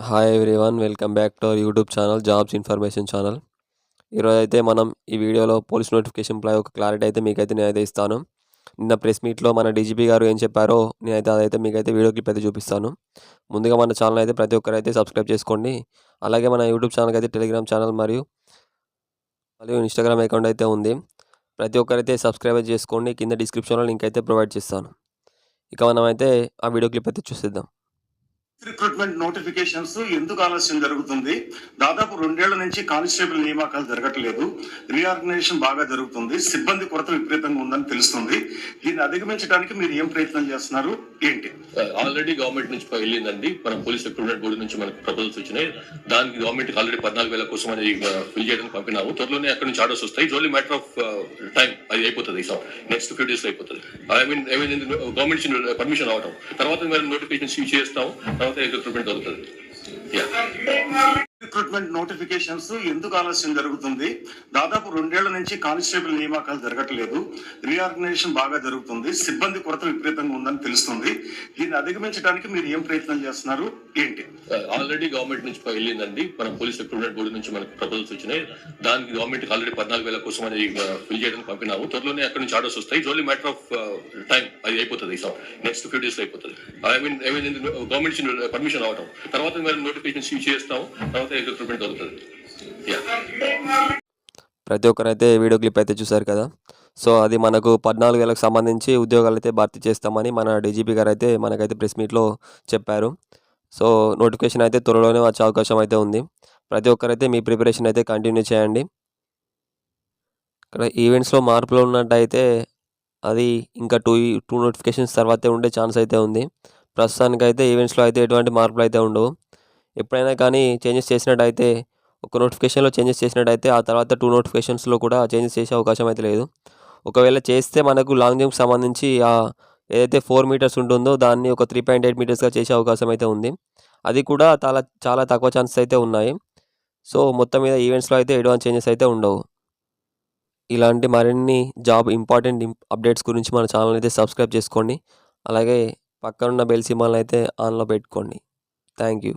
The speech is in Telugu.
Hi everyone welcome back to our YouTube channel jobs information channel ఈరోజు అయితే మనం ఈ వీడియోలో పోలీస్ నోటిఫికేషన్ ప్లై ఒక క్లారిటీ అయితే మీకైతే నేనైతే ఇస్తాను. నిన్న ప్రెస్ మీట్లో మన డీజీపీ గారు ఏం చెప్పారో నేనైతే అదైతే మీకైతే వీడియో క్లిప్ అయితే చూపిస్తాను. ముందుగా మన ఛానల్ అయితే ప్రతి ఒక్కరు అయితే సబ్స్క్రైబ్ చేసుకోండి. అలాగే మన యూట్యూబ్ ఛానల్కి అయితే టెలిగ్రామ్ ఛానల్ మరియు మరియు ఇన్స్టాగ్రామ్ అకౌంట్ అయితే ఉంది. ప్రతి ఒక్కరైతే సబ్స్క్రైబ్ చేసుకోండి. కింద డిస్క్రిప్షన్లో లింక్ అయితే ప్రొవైడ్ చేస్తాను. ఇక మనం అయితే ఆ వీడియో క్లిప్ అయితే చూసేద్దాం. రిక్రూట్మెంట్ నోటిఫికేషన్స్ ఎందుకు ఆలస్యం జరుగుతుంది? దాదాపు రెండు నుంచి కానిస్టేబుల్ నియామకాలు జరగట్లేదు. రీఆర్గనైజేషన్ బాగా జరుగుతుంది. సిబ్బంది కొరత విపరీతంగా ఉందని తెలుస్తుంది. దీన్ని అధిగమించడానికి మీరు ఏం ప్రయత్నం చేస్తున్నారు? ఏంటి? ఆల్రెడీ గవర్నమెంట్ నుంచి వెళ్ళిందండి. మన పోలీస్ రిక్రూట్మెంట్ బోర్డు నుంచి మనకు ప్రపోజల్స్ వచ్చినాయి. దానికి గవర్నమెంట్ ఆల్రెడీ పద్నాలుగు వేల కోసం అది ఫిల్ చేయడానికి పంపినాము. త్వరలోనే అక్కడ నుంచి ఆర్డర్స్ వస్తాయి. ఓన్లీ మ్యాటర్ ఆఫ్ టైం అది అయిపోతుంది నెక్స్ట్ ఫ్యూ డేస్ అయిపోతుంది. I mean I mean government permission అవటం తర్వాత మేము నోటిఫికేషన్ ఇష్యూ చేస్తాము. తర్వాత రిక్రూట్మెంట్ అవుతుంది Yeah. రిక్రూట్మెంట్ నోటిఫికేషన్స్ ఎందుకు ఆలస్యం జరుగుతుంది? దాదాపు రెండేళ్ళ నుంచి కానిస్టేబుల్ నియామకాలు జరగట్లేదు. రీఆర్గనైజేషన్ బాగా జరుగుతుంది. సిబ్బంది కొరత విపరీతంగా ఉందని తెలుస్తుంది. దీన్ని అధిగమించడానికి మీరు ఏం ప్రయత్నం చేస్తున్నారు? ఏంటి? Uh, ఆల్రెడీ గవర్నమెంట్ నుంచి వెళ్ళిందండి. మన పోలీస్ రిక్రూట్మెంట్ బోర్డు నుంచి మనకు ప్రపోజల్స్ వచ్చినాయి. దానికి గవర్నమెంట్ ఆల్రెడీ పద్నాలుగు వేల కోసం అనేది uh, ఫిల్ చేయడానికి పంపినాము. త్వరలోనే అక్కడ నుంచి ఆర్డర్స్ వస్తాయి. ఓన్లీ మ్యాటర్ ఆఫ్ టైం అది అయిపోతుంది ఈ నెక్స్ట్ ఫ్యూ డేస్ అయిపోతుంది. I mean I mean government permission అవటం తర్వాత మేము నోటిఫికేషన్ ఇష్యూ చేస్తాం. తర్వాత రిక్రూట్మెంట్ అవుతుంది. ప్రతి ఒక్కరైతే వీడియో క్లిప్ అయితే చూశారు కదా? సో అది మనకు పద్నాలుగు వేలకు సంబంధించి ఉద్యోగాలు అయితే భర్తీ చేస్తామని మన డీజీపీ గారు అయితే మనకైతే ప్రెస్ మీట్లో చెప్పారు. సో నోటిఫికేషన్ అయితే త్వరలోనే వచ్చే అవకాశం అయితే ఉంది. ప్రతి ఒక్కరైతే మీ ప్రిపరేషన్ అయితే కంటిన్యూ చేయండి. ఇక్కడ ఈవెంట్స్లో మార్పులు ఉన్నట్టయితే అది ఇంకా టూ టూ నోటిఫికేషన్స్ తర్వాతే ఉండే ఛాన్స్ అయితే ఉంది. ప్రస్తుతానికైతే ఈవెంట్స్లో అయితే ఎటువంటి మార్పులు అయితే ఉండవు. ఎప్పుడైనా కానీ చేంజెస్ చేసినట్టయితే ఒక నోటిఫికేషన్లో చేంజెస్ చేసినట్టయితే ఆ తర్వాత టూ నోటిఫికేషన్స్లో కూడా చేంజెస్ చేసే అవకాశం అయితే లేదు. ఒకవేళ చేస్తే మనకు లాంగ్ జంప్ సంబంధించి ఆ ఏదైతే ఫోర్ మీటర్స్ ఉంటుందో దాన్ని ఒక త్రీ పాయింట్ ఎయిట్ మీటర్స్గా చేసే అవకాశం అయితే ఉంది. అది కూడా చాలా చాలా తక్కువ ఛాన్సెస్ అయితే ఉన్నాయి. సో మొత్తం మీద ఈవెంట్స్లో అయితే ఎటువంటి చేంజెస్ అయితే ఉండవు. ఇలాంటి మరిన్ని జాబ్ ఇంపార్టెంట్ అప్డేట్స్ గురించి మన ఛానల్ అయితే సబ్స్క్రైబ్ చేసుకోండి. అలాగే పక్కనున్న బెల్ సింబల్ని అయితే ఆన్లో పెట్టుకోండి. Thank you.